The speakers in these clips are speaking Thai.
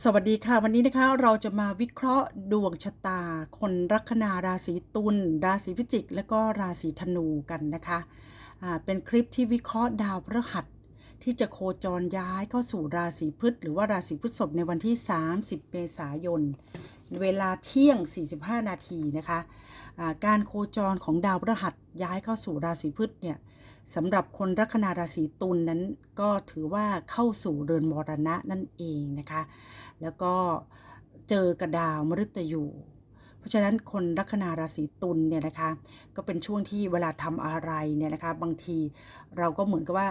สวัสดีค่ะ วันนี้นะคะเราจะมาวิเคราะห์ดวงชะตา คนลัคนาราศีตุลราศีพิจิก และก็ราศีธนูกันนะคะอ่าเป็นคลิปที่วิเคราะห์ดาวพฤหัสที่จะโคจรย้ายเข้าสู่ราศีพฤษหรือว่าราศีพฤษภในวันที่ 30 เมษายน เวลาเที่ยง 45 นาทีนะคะอ่าการโคจรของดาวพฤหัสย้ายเข้าสู่ราศีพฤษเนี่ย สำหรับคนลัคนาราศีตุลนนั้นก็ถือว่าเข้าสู่เรือนมรณะนั่นเองนะคะ แล้วก็เจอกระดาวมฤตยูเพราะฉะนั้นคนลัคนาราศีตุลเนี่ยนะคะ ก็เป็นช่วงที่เวลาทำอะไรเนี่ยนะคะ บางทีเราก็เหมือนกับว่า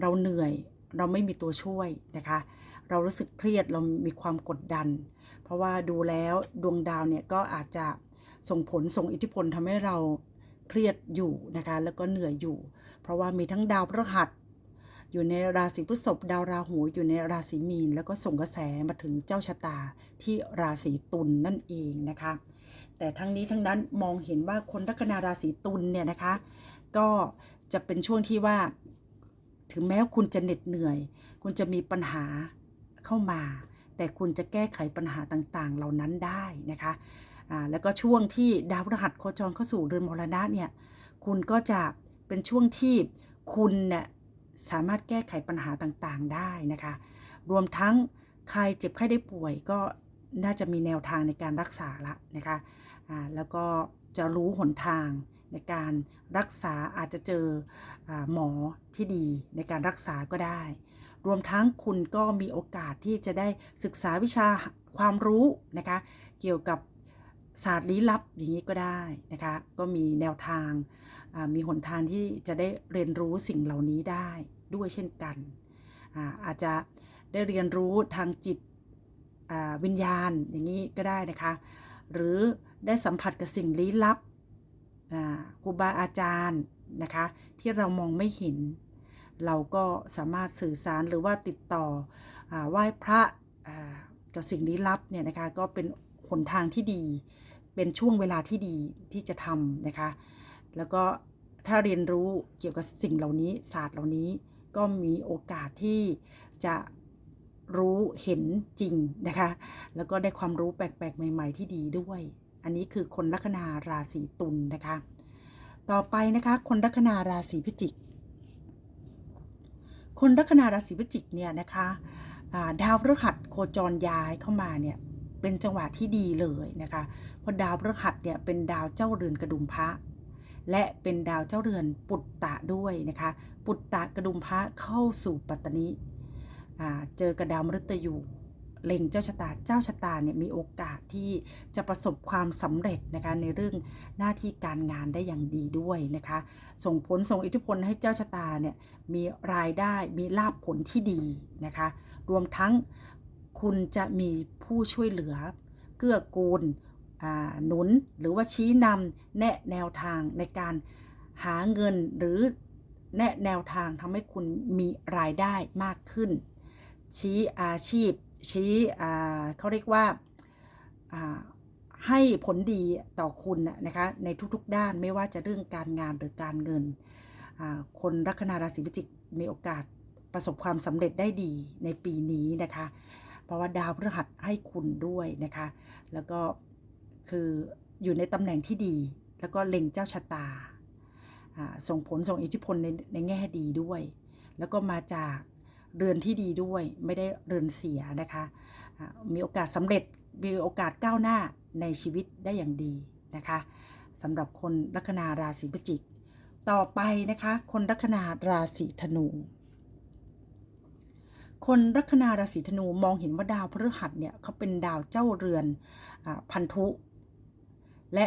เราเหนื่อยเราไม่มีตัวช่วยนะคะ เรารู้สึกเครียดเรามีความกดดัน เพราะว่าดูแล้วดวงดาวเนี่ยก็อาจจะส่งผลส่งอิทธิพลทำให้เรา เครียดอยู่นะคะ แล้วก็เหนื่อยอยู่ เพราะว่ามีทั้งดาวพฤหัส อยู่ในราศีพฤษภดาวราหูอยู่ในราศีมีน แล้วก็ส่งกระแสมาถึงเจ้าชะตาที่ราศีตุลนนั่นเองนะคะ แต่ทั้งนี้ทั้งนั้นมองเห็นว่าคนลัคนาราศีตุลเนี่ยนะคะ ก็จะเป็นช่วงที่ว่า ถึงแม้ว่าคุณจะเหน็ดเหนื่อย คุณจะมีปัญหาเข้ามา แต่คุณจะแก้ไขปัญหาต่างๆ เหล่านั้นได้นะคะ แล้วก็ช่วงที่ดาวพฤหัสโคจรเข้าสู่เรือนมรณะเนี่ยคุณก็จะเป็นช่วงที่คุณเนี่ยสามารถแก้ไขปัญหาต่างๆได้นะคะ รวมทั้งใครเจ็บไข้ได้ป่วยก็น่าจะมีแนวทางในการรักษาละนะคะอ่าแล้วก็จะรู้หนทางในการรักษาอาจจะเจออหมอที่ดีในการรักษาก็ได้ รวมทั้งคุณก็มีโอกาสที่จะได้ศึกษาวิชาความรู้นะคะ เกี่ยวกับ ศาสตร์ลี้ลับอย่างนี้ก็ได้นะคะ ก็มีแนวทางมีหนทางที่จะได้เรียนรู้สิ่งเหล่านี้ได้ด้วยเช่นกันอาอาจจะได้เรียนรู้ทางจิตวิญญาณอย่างนี้ก็ได้นะคะ หรือได้สัมผัสกับสิ่งลี้ลับครูบาอาจารย์นะคะ ที่เรามองไม่เห็น เราก็สามารถสื่อสารหรือว่าติดต่ออไหว้พระกับสิ่งลี้ลับเนี่ยนะคะก็เป็น นทางที่ดี เป็นช่วงเวลาที่ดีที่จะทำนะคะ แล้วก็ถ้าเรียนรู้เกี่ยวกับสิ่งเหล่านี้ศาสตร์เหล่านี้ก็มีโอกาสที่จะรู้เห็นจริงนะคะ แล้วก็ได้ความรู้แปลกๆ ใหม่ ๆ ที่ดีด้วย อันนี้คือคนลัคนาราศีตุลนะคะ ต่อไปนะคะคนลัคนาราศีพิจิก คนลัคนาราศีพิจิกเนี่ยนะคะดาวพฤหัสโคจรย้ายเข้ามาเนี่ย เป็นจังหวะที่ดีเลยนะคะเพราะดาวพฤหัสเนี่ยเป็นดาวเจ้าเรือนกระดุมพระ และเป็นดาวเจ้าเรือนปุตตะด้วยนะคะ ปุตตะกระดุมพระเข้าสู่ปัตตนิเจอกระดาวมฤตยูเล็งเจ้าชะตา เจ้าชะตาเนี่ยมีโอกาสที่จะประสบความสำเร็จนะคะในเรื่องหน้าที่การงานได้อย่างดีด้วยนะคะ ส่งผลส่งอิทธิพลให้เจ้าชะตาเนี่ยมีรายได้มีลาภผลที่ดีนะคะ รวมทั้ง คุณจะมีผู้ช่วยเหลือ เกื้อกูลหนุนหรือว่าชี้นำแนะแนวทางในการหาเงินหรือแนะแนวทางทำให้คุณมีรายได้มากขึ้น ชี้อาชีพ ชี้เขาเรียกว่าให้ผลดีต่อคุณนะคะในทุกๆด้านไม่ว่าจะเรื่องการงานหรือการเงิน คนลัคนาราศีพิจิกมีโอกาสประสบความสำเร็จได้ดีในปีนี้นะคะ เพราะว่าดาวพฤหัสให้คุณด้วยนะคะ แล้วก็คืออยู่ในตำแหน่งที่ดี แล้วก็เล็งเจ้าชะตาอ่าส่งผลส่งอิทธิพลในในแง่ดีด้วย แล้วก็มาจากเรือนที่ดีด้วยไม่ได้เรือนเสียนะคะอ่ามีโอกาสสำเร็จมีโอกาสก้าวหน้าในชีวิตได้อย่างดีนะคะสำหรับคนลัคนาราศีพิจิก ต่อไปนะคะ คนลัคนาราศีธนู คนลัคนาราศีธนูมองเห็นว่าดาวพฤหัสเนี่ยเขาเป็นดาวเจ้าเรือนอพันธุ และ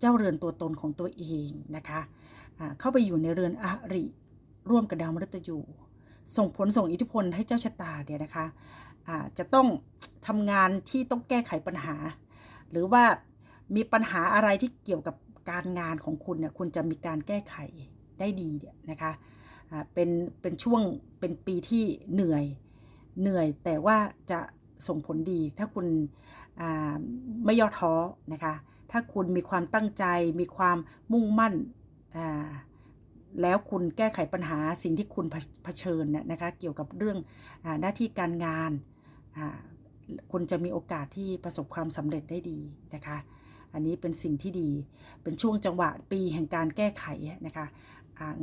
เจ้าเรือนตัวตนของตัวเองนะคะอ่าเข้าไปอยู่ในเรือนอริร่วมกับดาวมฤตยูส่งผลส่งอิทธิพลให้เจ้าชะตาเนี่ยนะคะอ่าจะต้องทำงานที่ต้องแก้ไขปัญหา หรือว่ามีปัญหาอะไรที่เกี่ยวกับการงานของคุณเนี่ยคุณจะมีการแก้ไขได้ดีเนี่ยนะคะ เป็นเป็นช่วงเป็นปีที่เหนื่อยเหนื่อย แต่ว่าจะส่งผลดีถ้าคุณไม่ย่อท้อนะคะ ถ้าคุณมีความตั้งใจมีความมุ่งมั่นแล้วคุณแก้ไขปัญหาสิ่งที่คุณเผชิญเนี่ยนะคะเกี่ยวกับเรื่องอหน้าที่การงาน คุณจะมีโอกาสที่ประสบความสำเร็จได้ดีนะคะ อันนี้เป็นสิ่งที่ดีเป็นช่วงจังหวะปีแห่งการแก้ไขนะคะ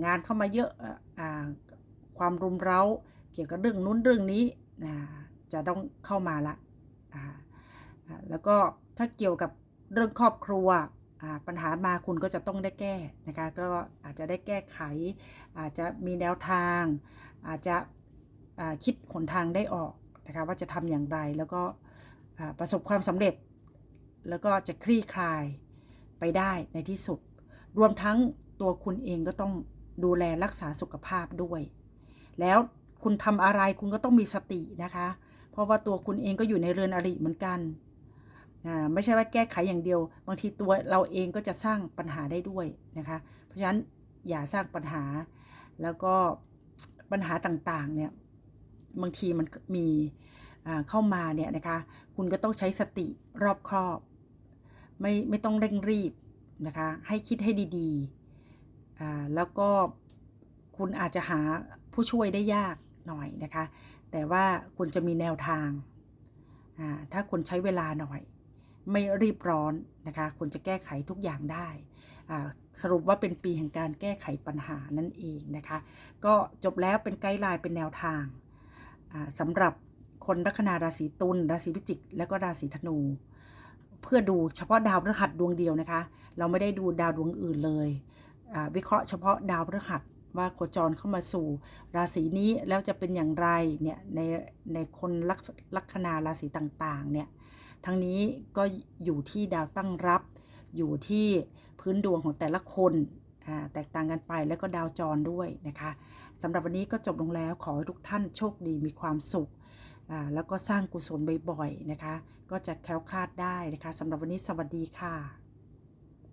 งานเข้ามาเยอะอความรุมเร้า เกี่ยวกับเรื่องนู้นเรื่องนี้จะต้องเข้ามาละแล้วก็ถ้าเกี่ยวกับเรื่องครอบครัวปัญหามาคุณก็จะต้องได้แก้นะคะก็อาจจะได้แก้ไข อาจจะมีแนวทาง อาจจะคิดหนทางได้ออกนะคะว่าจะทำอย่างไรแล้วก็ประสบความสำเร็จ แล้วก็จะคลี่คลายไปได้ในที่สุด รวมทั้ง ตัวคุณเองก็ต้องดูแลรักษาสุขภาพด้วย แล้วคุณทำอะไรคุณก็ต้องมีสตินะคะ เพราะว่าตัวคุณเองก็อยู่ในเรือนอริเหมือนกันอ่าไม่ใช่ว่าแก้ไขอย่างเดียว บางทีตัวเราเองก็จะสร้างปัญหาได้ด้วยนะคะ เพราะฉะนั้นอย่าสร้างปัญหา แล้วก็ปัญหาต่างๆเนี่ยบางทีมันมีอ่าเข้ามาเนี่ยนะคะ คุณก็ต้องใช้สติรอบครอบ ไม่ไม่ต้องเร่งรีบนะคะ ให้คิดให้ดี ๆ แล้วก็คุณอาจจะหาผู้ช่วยได้ยากหน่อยนะคะ แต่ว่าคุณจะมีแนวทางอ่าถ้าคุณใช้เวลาหน่อย ไม่รีบร้อนนะคะคุณจะแก้ไขทุกอย่างได้สรุปว่าเป็นปีแห่งการแก้ไขปัญหานั่นเองนะคะ ก็จบแล้วเป็นไกด์ไลน์เป็นแนวทางสำหรับคนลัคนาราศีตุลราศีพิจิก และก็ราศีธนู เพื่อดูเฉพาะดาวพฤหัสดวงเดียวนะคะ เราไม่ได้ดูดาวดวงอื่นเลย วิเคราะห์เฉพาะดาวพฤหัสว่าโคจรเข้ามาสู่ราศีนี้แล้วจะเป็นอย่างไรเนี่ยในในคนลักษลัคนาราศีต่างๆเนี่ยทั้งนี้ก็อยู่ที่ดาวตั้งรับ อยู่ที่พื้นดวงของแต่ละคนแตกต่างกันไปแล้วก็ดาวจรด้วยนะคะสำหรับวันนี้ก็จบลงแล้วขอให้ทุกท่านโชคดีมีความสุข แล้วก็สร้างกุศลบ่อยๆนะคะ ก็จะแคล้วคลาดได้นะคะสำหรับวันนี้สวัสดีค่ะ